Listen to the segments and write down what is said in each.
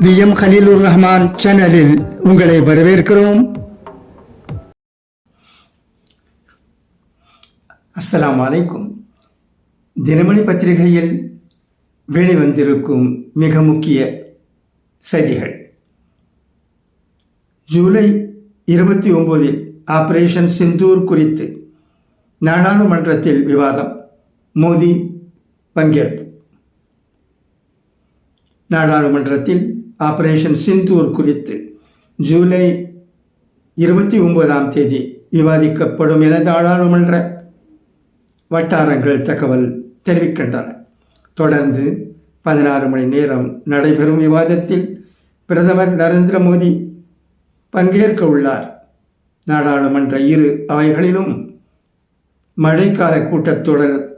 V M Khaleelur Rahman சேனலில் உங்களை வரவேற்கிறோம். அஸ்ஸலாமு அலைக்கும். தினமணி பத்திரிகையில் வெளிவந்திருக்கும் மிக முக்கிய செய்திகள். ஜூலை இருபத்தி ஒம்போதில் ஆபரேஷன் சிந்தூர் குறித்து நாடாளுமன்றத்தில் விவாதம். மோடி பங்கேற்பு. நாடாளுமன்றத்தில் ஆபரேஷன் சிந்தூர் குறித்து ஜூலை இருபத்தி ஒன்பதாம் தேதி விவாதிக்கப்படும் என நாடாளுமன்ற வட்டாரங்கள் தகவல் தெரிவிக்கின்றன. தொடர்ந்து பதினாறு மணி நேரம் நடைபெறும் விவாதத்தில் பிரதமர் நரேந்திர மோடி பங்கேற்க உள்ளார். நாடாளுமன்ற இரு அவைகளிலும் மழைக்கால கூட்டத்தொடர்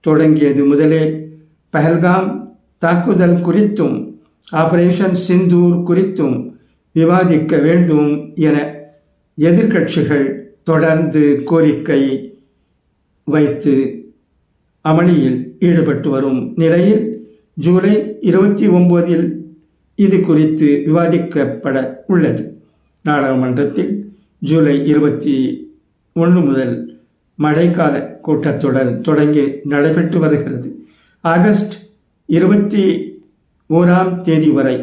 தொடங்கியது முதலே பஹல்காம் தாக்குதல் குறித்தும் ஆபரேஷன் சிந்தூர் குறித்தும் விவாதிக்க வேண்டும் என எதிர்க்கட்சிகள் தொடர்ந்து கோரிக்கை வைத்து அமளியில் ஈடுபட்டு வரும் நிலையில் ஜூலை இருபத்தி ஒம்போதில் இது குறித்து விவாதிக்கப்பட உள்ளது. நாடாளுமன்றத்தில் ஜூலை இருபத்தி ஒன்று முதல் மழைக்கால கூட்டத்தொடர் தொடங்கி நடைபெற்று வருகிறது. ஆகஸ்ட் இருபத்தி ஓராம் தேதி வரை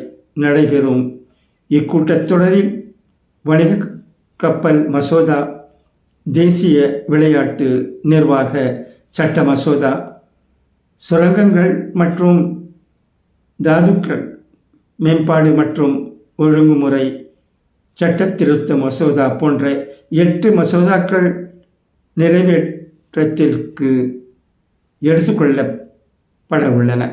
நடைபெறும். இக்கூட்டத்தொடரில் வணிக கப்பல் மசோதா தேசிய விளையாட்டு நிர்வாக சட்ட மசோதா சுரங்கங்கள் மற்றும் தாதுக்கள் மேம்பாடு மற்றும் ஒழுங்குமுறை சட்ட திருத்த மசோதா போன்ற எட்டு மசோதாக்கள் நிறைவேற்றத்திற்கு எடுத்துக்கொள்ளப்பட உள்ளன.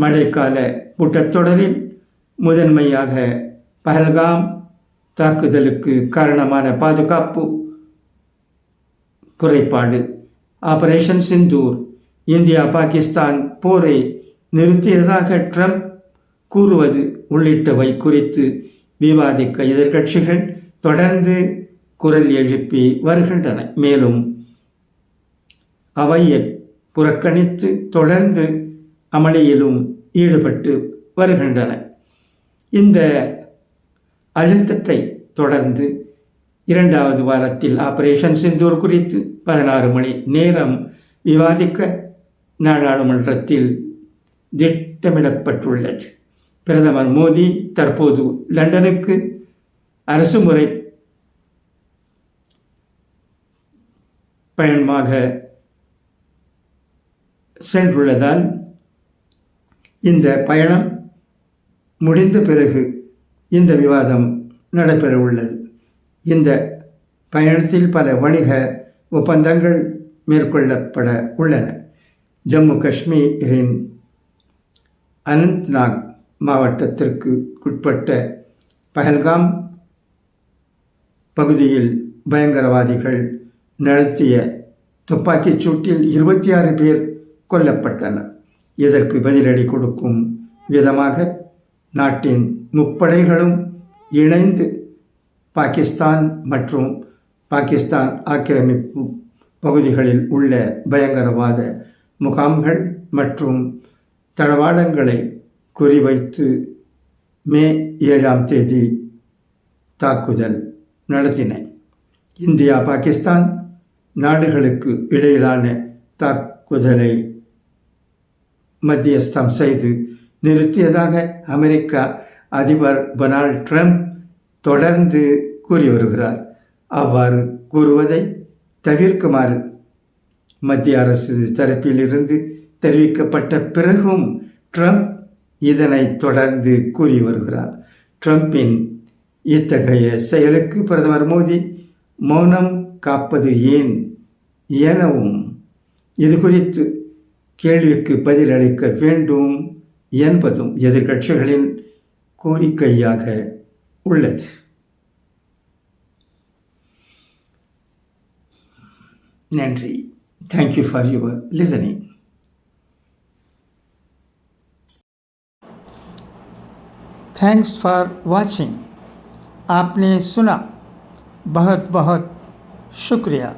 மழைக்கால கூட்டத்தொடரில் முதன்மையாக பஹல்காம் தாக்குதலுக்கு காரணமான பாதுகாப்பு குறைபாடு. ஆபரேஷன் சிந்தூர் இந்தியா பாகிஸ்தான் போரை நிறுத்தியதாக ட்ரம்ப் கூறுவது உள்ளிட்டவை குறித்து விவாதிக்க எதிர்க்கட்சிகள் தொடர்ந்து குரல் எழுப்பி வருகின்றன. மேலும் அவையை புறக்கணித்து தொடர்ந்து அமளியிலும் ஈடுபட்டு வருகின்றன. இந்த அழுத்தத்தை தொடர்ந்து இரண்டாவது வாரத்தில் ஆபரேஷன் சிந்தூர் குறித்து பதினாறு மணி நேரம் விவாதிக்க நாடாளுமன்றத்தில் திட்டமிடப்பட்டுள்ளது. பிரதமர் மோடி தற்போது லண்டனுக்கு அரசு முறை பயணமாக சென்றுள்ளதால் இந்த பயணம் முடிந்த பிறகு இந்த விவாதம் நடைபெற உள்ளது இந்த பயணத்தில் பல வணிக ஒப்பந்தங்கள் மேற்கொள்ளப்பட உள்ளன. ஜம்மு காஷ்மீரின் அனந்த்நாக் மாவட்டத்திற்கு உட்பட்ட பஹல்காம் பகுதியில் பயங்கரவாதிகள் நடத்திய துப்பாக்கிச் சூட்டில் இருபத்தி ஆறு பேர் கொல்லப்பட்டனர். இதற்கு பதிலடி கொடுக்கும் விதமாக நாட்டின் முப்படைகளும் இணைந்து பாகிஸ்தான் மற்றும் பாகிஸ்தான் ஆக்கிரமிப்பு பகுதிகளில் உள்ள பயங்கரவாத முகாம்கள் மற்றும் தளவாடங்களை குறிவைத்து மே ஏழாம் தேதி தாக்குதல் நடத்தின. இந்தியா பாகிஸ்தான் நாடுகளுக்கு இடையிலான தாக்குதலை மத்தியஸ்தம் செய்து நிறுத்தியதாக அமெரிக்கா அதிபர் டொனால்ட் ட்ரம்ப் தொடர்ந்து கூறி வருகிறார். அவ்வாறு கூறுவதை தவிர்க்குமாறு மத்திய அரசு தரப்பிலிருந்து தெரிவிக்கப்பட்ட பிறகும் ட்ரம்ப் இதனை தொடர்ந்து கூறி வருகிறார். ட்ரம்பின் இத்தகைய செயலுக்கு பிரதமர் மோடி மௌனம் காப்பது ஏன்? எனவும் இது குறித்து கேள்விக்கு பதிலளிக்க வேண்டும் என்பதும் எதிர்கட்சிகளின் கோரிக்கையாக உள்ளது நன்றி thank you for your listening thanks for watching आपने सुना बहुत बहुत शुक्रिया